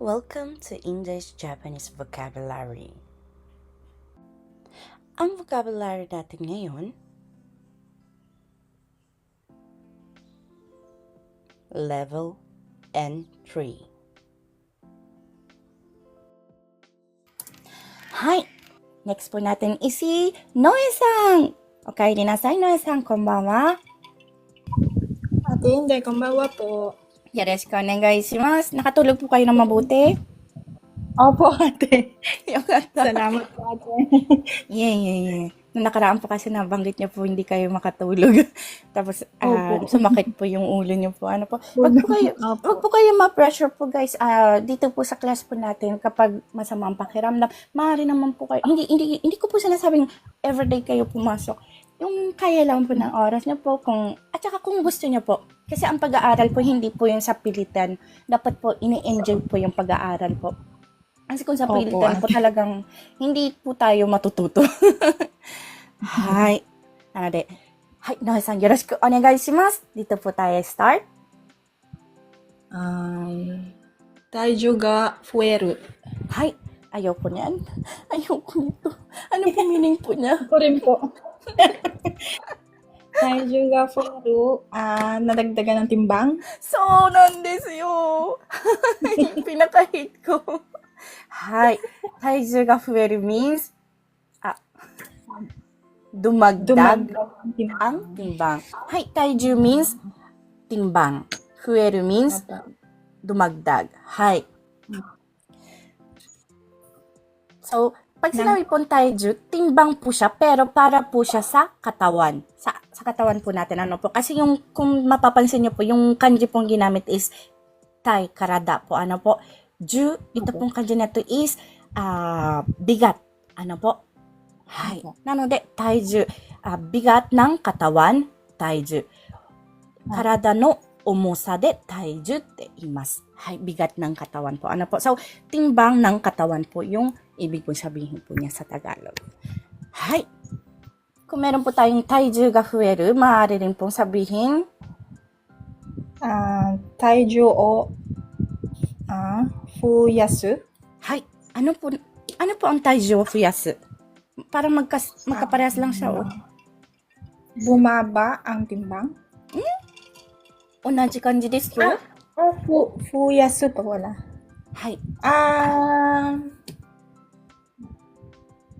Welcome to English Japanese Vocabulary. Ang vocabulary natin ngayon, level N3. Hi! Next po natin is si Noe-san! Okay, dinasay Noe-san, konbanwa. あてんで、こんばんはpo. Yoroshiku onegai Nakatulog po kayo ng mabuti? Opo, ate. Salamat po, ate. Yeah, yeah, yeah. Nung nakaraan po kasi nabanggit niyo po hindi kayo makatulog. Tapos Opo. sumakit po yung ulo niyo po. Ano po? Wag po kayo, Opo. wag po kayo ma-pressure po guys. Ah, dito po sa class po natin kapag masama ang pakiramdam, maaari naman po kayo. Hindi hindi hindi ko po sinasabing everyday kayo pumasok yung kaya lang po ng oras niyo po kung at saka kung gusto niyo po. Kasi ang pag-aaral po hindi po yung sa pilitan. Dapat po ini-enjoy po yung pag-aaral po. Kasi kung sa Opo, pilitan po talagang hindi po tayo matututo. Hi. Nade. Hi, no, san yoroshiku onegai shimasu. Dito po tayo start. Um, taiju ga fueru. Hi. Ayoko niyan. Ayoko nito. Ano po meaning po niya? Ako rin po. Naijunga for ru. Ah, nadagdagan ng timbang? So, nandis yun. Pinaka-hate ko. Hi. Taijunga fueru means ah, dumagdag, ang timbang. timbang. Hi, taiju means timbang. Fueru means dumagdag. Hi. So, pag sinabi pong taijut, timbang po siya, pero para po siya sa katawan. Sa, sa katawan po natin, ano po. Kasi yung, kung mapapansin nyo po, yung kanji pong ginamit is tai, karada po, ano po. Ju, ito pong kanji na to is uh, bigat, ano po. Hai. Nanode, taiju, uh, bigat ng katawan, taiju. Karada no 重さで体重って言います。はい、bigat ng katawan po. Ano po? So, timbang ng katawan po yung ibig pong sabihin po niya sa Tagalog. Hay. Kung meron po tayong 体重が増える, maaari rin pong sabihin, Ah, 体重を、ah, 増やす。 hay, ano po, ano po ang 体重を増やす? Para magkas, magkaparehas lang siya, oh. Bumaba ang timbang. 同じ感じですよ。 Oh, fu, 増やすとwala. はい。 Ah,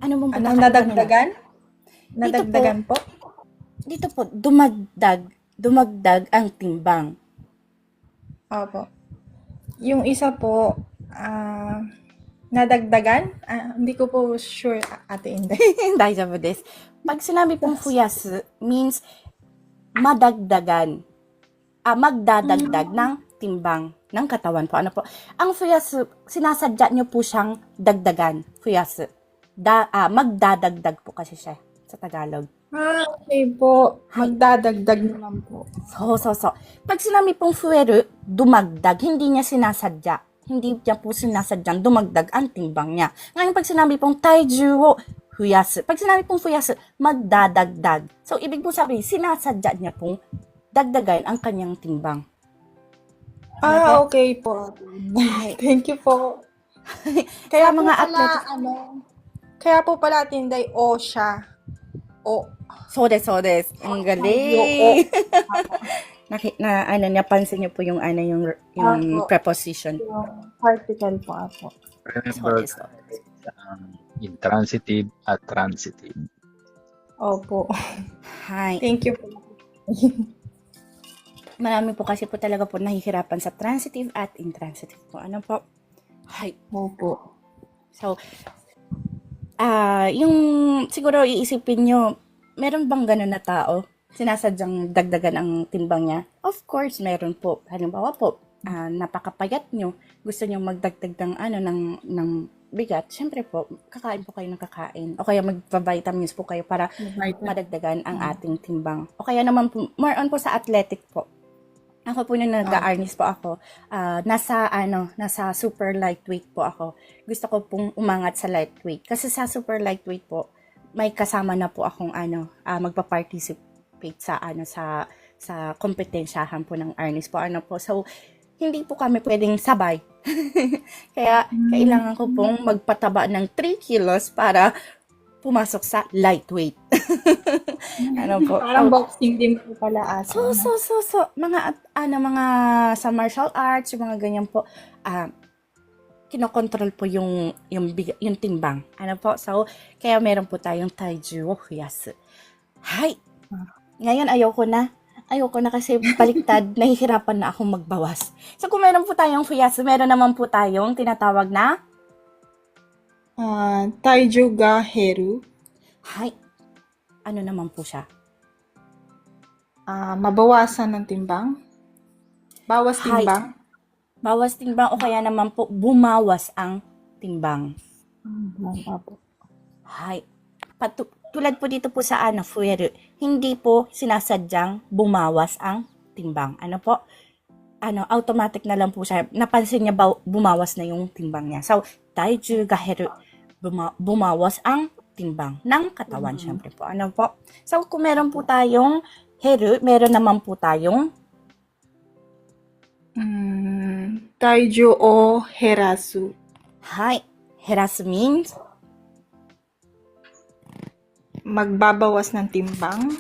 Ano bang ano, pagkakaiba nila? nadagdagan? Nadagdagan po? Dito po, dumagdag, dumagdag ang timbang. Opo. Yung isa po, ah, nadagdagan? Ah, hindi ko po sure, ate Inday. 大丈夫です。Pag sinabi pong fuyas means madagdagan. Ah, magdadagdag ng timbang ng katawan po. Ano po? Ang fuyas, sinasadya nyo po siyang dagdagan. Fuyas. Da, ah, magdadagdag po kasi siya sa Tagalog. ah, okay po. Magdadagdag naman po. So, so, so. Pag sinabi pong fueru, dumagdag, hindi niya sinasadya. Hindi niya po sinasadyang dumagdag ang timbang niya. Ngayon, pag sinabi pong taiju huyasu, pag sinabi pong fuyasu, magdadagdag. So, ibig po sabihin, sinasadya niya pong dagdagan ang kanyang timbang. Ah, okay po. Thank you po. Kaya po mga pala, athlete, ano, kaya po pala ate Inday, o siya. O. so des, so des. Ang galing. Naki, na, ano, napansin niyo po yung, ano, yung, yung Opo. preposition. Yung particle po ako. Remember so des. um, intransitive at transitive. Opo. Hi. Thank you po. Marami po kasi po talaga po nahihirapan sa transitive at intransitive po. Ano po? Hi. Opo. So, ah, yung siguro iisipin nyo, meron bang ganun na tao? Sinasadyang dagdagan ang timbang niya? Of course, meron po. Halimbawa po, ah, napakapayat nyo, gusto nyo magdagdag ng ano, ng, ng bigat, syempre po, kakain po kayo ng kakain. O kaya magpa-vitamins po kayo para madagdagan ang ating timbang. O kaya naman po, more on po sa athletic po. Ako po nung nag-arnis po ako, ah, nasa ano, nasa super lightweight po ako. Gusto ko pong umangat sa lightweight. Kasi sa super lightweight po, may kasama na po akong ano, ah, magpa-participate sa ano sa sa kompetensyahan po ng arnis po ano po. So hindi po kami pwedeng sabay Kaya kailangan ko pong magpataba ng 3 kilos para pumasok sa lightweight. ano po? Parang boxing din po pala asa. So, so, so, so, mga, at- ano, mga sa martial arts, yung mga ganyan po, ah, kinokontrol po yung, yung, yung timbang. Ano po? So, kaya meron po tayong taiju o huyasu. Hay! Ngayon, ayoko na. Ayoko na kasi baliktad, nahihirapan na akong magbawas. So, kung meron po tayong huyasu, meron naman po tayong tinatawag na, Ah, taiju ga heru. hay! Ano naman po siya? Ah, mabawasan ng timbang. Bawas Hay. timbang. Bawas timbang o kaya naman po bumawas ang timbang. Mm, Opo. Hay. Patu- tulad po dito po sa ano, fueru, hindi po sinasadyang bumawas ang timbang. Ano po? Ano, automatic na lang po siya. Napansin niya ba bumawas na yung timbang niya. So, taiju ga heru, buma- bumawas ang timbang ng katawan, Mhm. syempre po. Ano po? So, kung meron po tayong heru, meron naman po tayong Mm, taiju o herasu. hay. Herasu means Magbabawas ng timbang.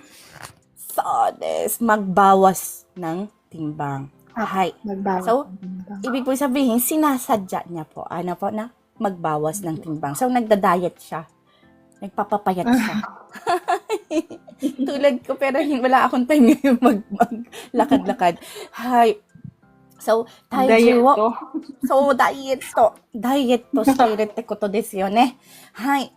so des, magbawas ng timbang. Hay. Magbawas So, ng timbang. Ibig po sabihin, sinasadya niya po, ano po, na magbawas ng timbang. So, nagda-diet siya. Nagpapapayat siya. Tulad ko, pero wala akong time ngayon mag, maglakad-lakad. Hi. So, Diet to. so, diet to. Diet to, shirete koto desu yo ne. Hi.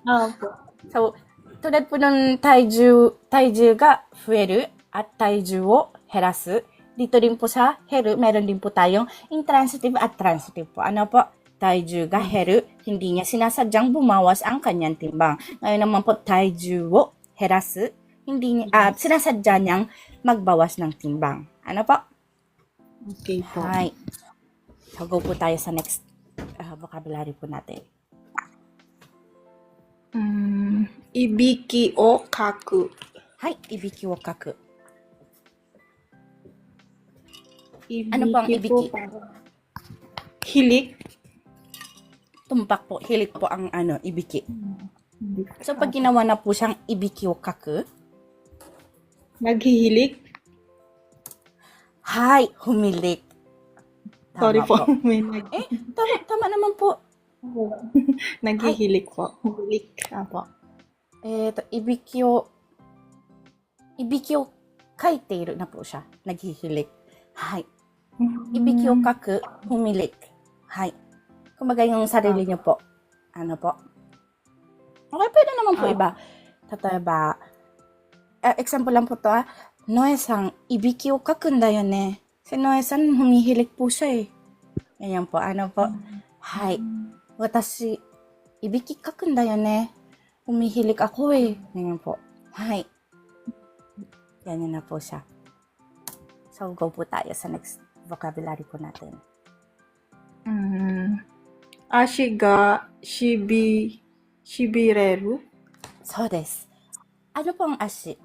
So, tulad po ng taiju, taiju ga fueru at taiju wo herasu. Dito din po sa heru, meron din po tayong intransitive at transitive po. Ano po? Taiju ga heru, hindi niya sinasadyang bumawas ang kanyang timbang. Ngayon naman po, taiju wo herasu, hindi niya, ah, sinasadya niyang magbawas ng timbang. Ano po? Okay po. Hi. So, go po tayo sa next ah, vocabulary po natin. Mm, ibiki o kaku. Hi, ibiki wo kaku. Ibiki Ano po ang ibiki? parang Hilik. tumpak po, hilik po ang ano, ibiki. Hindi. So, pag ginawa na po siyang ibiki o kaku, Naghihilik. hi, humilik. Tama Sorry po. May nag Eh, tama, tama naman po. Naghihilik po. Hilik. Apo. Eh, to, ibiki o, ibiki o kaiteiru na po siya. Naghihilik. Hi. Ibiki o kaku, humilik. Hi. Kumbaga yung sarili niyo po. Ano po? Okay, pwede naman po Ah. iba. Tataba, eh, example lang po to ah. Noe-san, ibiki o kakun da yo ne. Si Noe-san, humihilik po siya eh. Ganyan po. Ano po? Hi. Watashi, ibiki kakun da yo ne. Humihilik ako eh. Ganyan po. Hi. Ganyan na po siya. So, go po tayo sa next vocabulary po natin. Mm. Ashi ga shibi shibireru. So, des. Ano po ang ashi?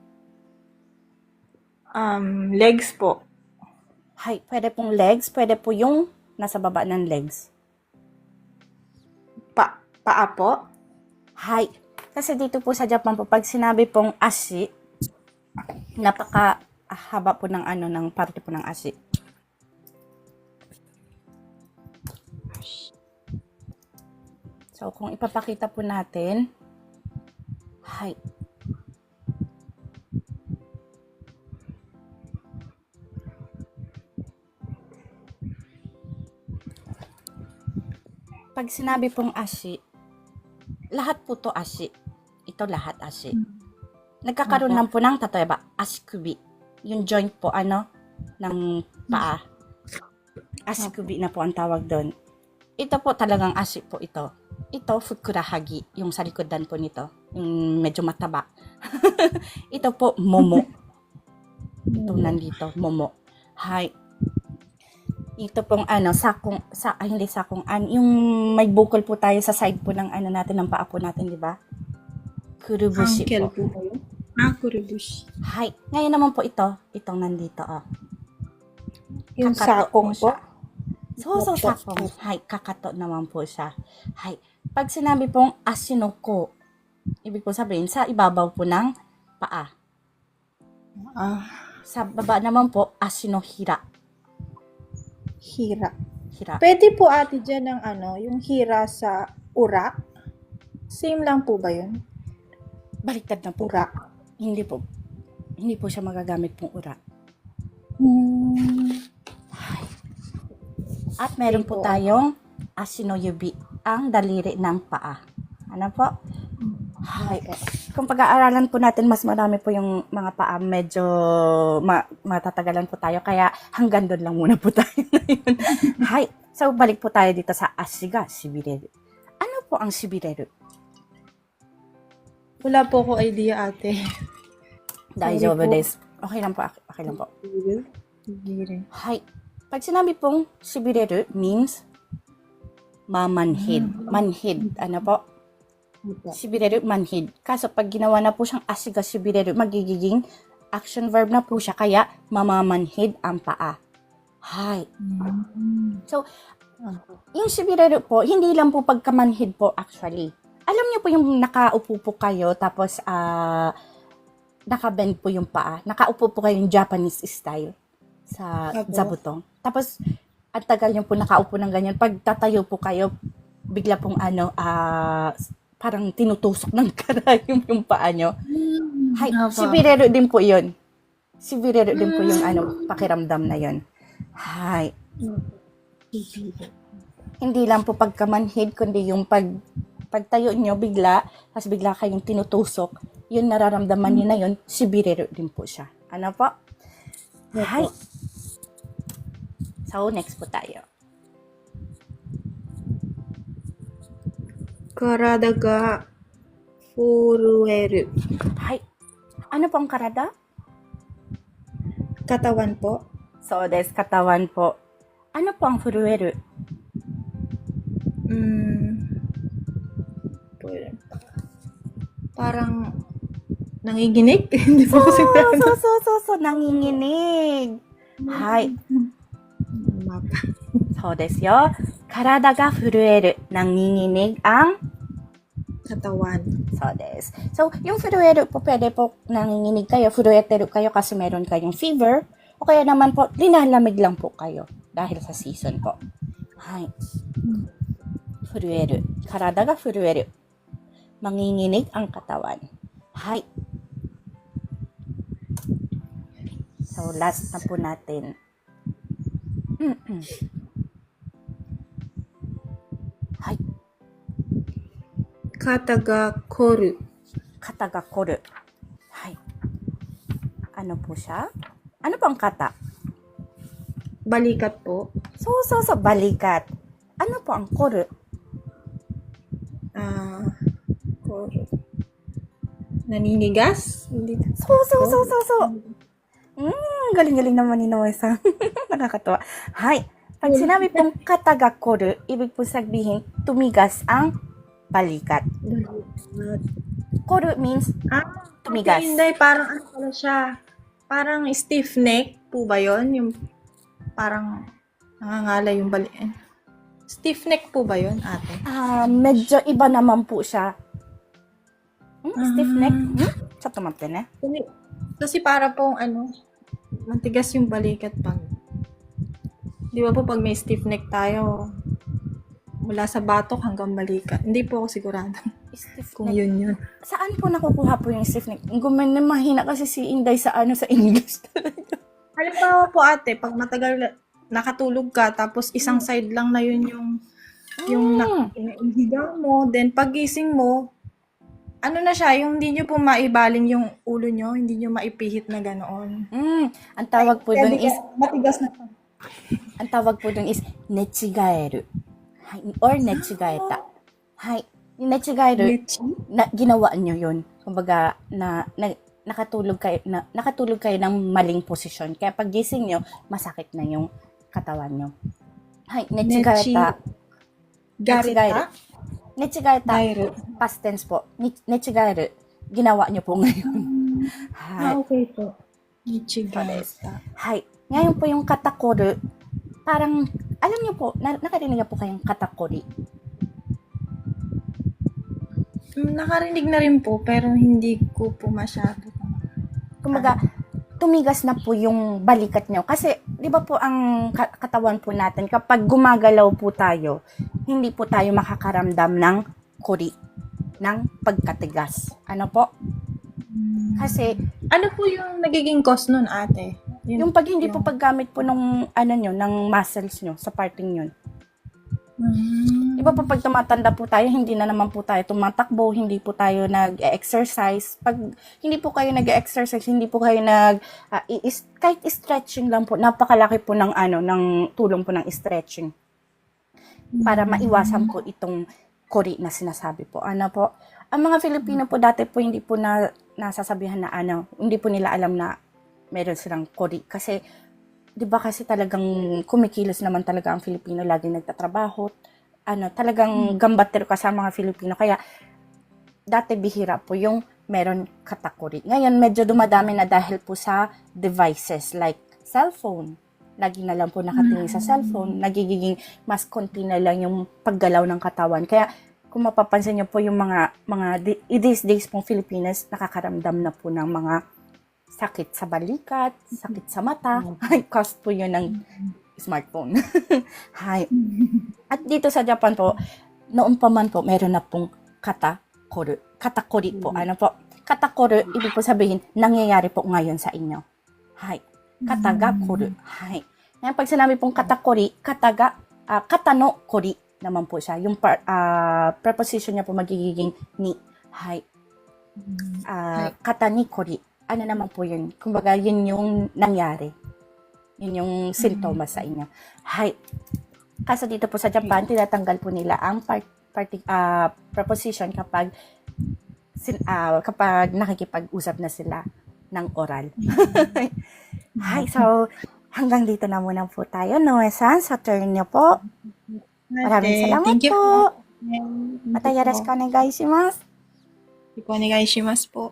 Um, legs po. Hi. Pwede pong legs. Pwede po yung nasa baba ng legs. Pa paa po. Hi. Kasi dito po sa Japan po, pag sinabi pong ashi, napaka haba po ng ano, ng parte po ng ashi. So, kung ipapakita po natin, hi. Pag sinabi pong ashi, lahat po to ashi. Ito lahat ashi. Nagkakaroon lang po ng tatayba, ashikubi. Yung joint po, ano, ng paa. Ashikubi na po ang tawag doon. Ito po talagang ashi po ito. Ito, fukurahagi, yung sa likodan po nito. Yung medyo mataba. ito po, momo. Ito nandito, momo. Hi. Ito pong ano, sakong, sa, ay, hindi sakong, an, yung may bukol po tayo sa side po ng ano natin, ng paa po natin, di ba? Kurubushi Ankle po. po. Ah, kurubushi. Hi. Ngayon naman po ito, itong nandito, oh. Yung Kakato sakong po. siya. So, so, sakong. Hay, kakato naman po siya. Hay. Pag sinabi pong asinoko, ibig po sabihin, sa ibabaw po ng paa. Ah, Sa baba naman po, asinohira. hira. Hira. Pwede po ate dyan ng ano, yung hira sa urak. Same lang po ba yun? Baliktad na po. Urak. Hindi po. Hindi po siya magagamit pong ura. Hmm. At meron po po. tayong asinoyubi, ang daliri ng paa. Ano po? Hay. Kung pag-aaralan po natin, mas marami po yung mga paa, medyo ma- matatagalan po tayo. Kaya hanggang doon lang muna po tayo ngayon. Hay. So, balik po tayo dito sa asiga, shibireru. Ano po ang shibireru? Wala po ko idea ate. Daijoubu po. desu. Okay lang po, okay lang po. Hay. Pag sinabi pong shibireru means mamanhid. Manhid. Ano po? Opo. Manhid. Kaso pag ginawa na po siyang asiga shibireru, magiging action verb na po siya. Kaya mamamanhid ang paa. Hay. Hmm. So, yung shibireru po, hindi lang po pagkamanhid po actually. Alam niyo po yung nakaupo po kayo, tapos ah nakabend po yung paa. Nakaupo po kayo yung Japanese style sa Opo. zabutong. Tapos, at tagal niyo po nakaupo ng ganyan. Pag tatayo po kayo, bigla pong ano, ah parang tinutusok ng karayom yung paa nyo. Hay, Opo. shibireru din po yun. Shibireru din po yung ano, pakiramdam na yun. Hay, hindi lang po pagkamanhid, kundi yung pag pagtayo nyo bigla, tapos bigla kayong tinutusok, yun nararamdaman nyo na yun, shibireru din po siya. Ano po? Hi. So, next po tayo. Karada ga furueru. Hi. Ano po ang karada? Katawan po. So, des katawan po. Ano po ang furueru? Hmm. Parang nanginginig. Hindi po kasi So, so, so, so, so, nanginginig. Hi. Mapa. そうですよ。体が震える。nanginginig ang Katawan. So, des. So, yung furueru po, pwede po nanginginig kayo, furueteru kayo kasi meron kayong fever, o kaya naman po, linalamig lang po kayo dahil sa season po. Hi. Furueru. Karada ga furueru. Manginginig ang katawan. Hi. So, last na po natin. Mm-mm. 肩が凝る。はい。Ano po siya? Ano po ang kata? Balikat po. So, so, so, balikat. Ano po ang koru? Ah, koru. Naninigas? Hindi. So, so, so, so, so. Mm, galing-galing naman ni Noe-san. Nakakatawa. Hay. Pag sinabi pong kata ga koru, ibig po sabihin, tumigas ang balikat. Balikat. Koru means Ah, Tumigas. okay, Hindi, parang ano pala siya. Parang stiff neck po ba yon Yung parang nangangala yung bali. eh. Stiff neck po ba yon ate? ah, medyo iba naman po siya. Hmm? Stiff Ah. neck? Hmm? Sa tumate na? Kasi, kasi para pong ano, matigas yung balikat pag Di ba po pag may stiff neck tayo, mula sa batok hanggang balikat. Hindi po ako sigurado Stiff kung neck. yun yun. Saan po nakukuha po yung stiff neck? Gumawa na mahina kasi si Inday sa ano sa English talaga. Halimbawa po ate, pag matagal nakatulog ka, tapos isang side lang na yun yung yung Mm. na- higa mo, then pagising mo, ano na siya, yung hindi nyo po maibaling yung ulo nyo, hindi nyo maipihit na ganoon. Mm, ang tawag po doon is matigas na siya. ang tawag po doon is nechigaeru. Hay, or nechigaeta. Hay, yung nechigaeru, Lechi? na, ginawa nyo yun. Kumbaga, na, na, nakatulog kayo, na, nakatulog kayo ng maling posisyon. Kaya pag gising nyo, masakit na yung katawan nyo. Nechigaeta. Garita? Nechigaeta. Gairu. Past tense po. Nechigaeru. Ginawa nyo po ngayon. Ah, Hay. okay po. Garita. Hay. Ngayon po yung katakoru, parang Alam niyo po, na, nakarinig na po kayong katakuri. Nakarinig na rin po, pero hindi ko po masyado. Kumbaga, tumigas na po yung balikat nyo. Kasi, di ba po ang ka- katawan po natin, kapag gumagalaw po tayo, hindi po tayo makakaramdam ng kuri, ng pagkatigas. Ano po? Kasi, Ano po yung nagiging cause nun, ate? Yung pag hindi po paggamit po ng, ano nyo, ng muscles nyo sa parting yun. Mm. Di ba po pag tumatanda po tayo, hindi na naman po tayo tumatakbo, hindi po tayo nag-exercise. Pag hindi po kayo nag-exercise, hindi po kayo nag, ah, i- is- kahit stretching lang po, napakalaki po ng ano, ng tulong po ng stretching. Para maiwasan po itong kori na sinasabi po. Ano po? Ang mga Filipino po dati po hindi po na nasasabihan na ano, hindi po nila alam na meron silang kori. Kasi 'di ba kasi talagang kumikilos naman talaga ang Filipino, lagi nagtatrabaho. Ano, talagang gambatero ka sa mga Filipino. Kaya dati bihira po yung meron katakuri. Ngayon medyo dumadami na dahil po sa devices like cellphone. Lagi na lang po nakatingin sa cellphone. Nagiging mas konti na lang yung paggalaw ng katawan. Kaya kung mapapansin niyo po yung mga mga these days pong Filipinas nakakaramdam na po ng mga sakit sa balikat, sakit sa mata. Cause po yun ng smartphone. Hi. At dito sa Japan po, noon pa man po, meron na pong katakoru. Katakori po. Ano po? Katakoru, ibig po sabihin, nangyayari po ngayon sa inyo. Hi. Kataga koru. Hi. Ngayon, pag sinabi pong katakori, kataga, ah, katano kori naman po siya. Yung par, ah, preposition niya po magiging ni. Hi. Ah, katani kori. Ano naman po yun? Kumbaga, yun yung nangyari. Yun yung sintomas sa inyo. Hi. Kaso dito po sa Japan, tinatanggal po nila ang part, parti, ah, preposition kapag sin, ah, kapag nakikipag-usap na sila ng oral. Hi, so hanggang dito na muna po tayo. Noe-san, sa turn niyo po. Maraming salamat thank you po. Thank Mata you yaras po. ka onegaishimasu. Ikonegaishimasu po.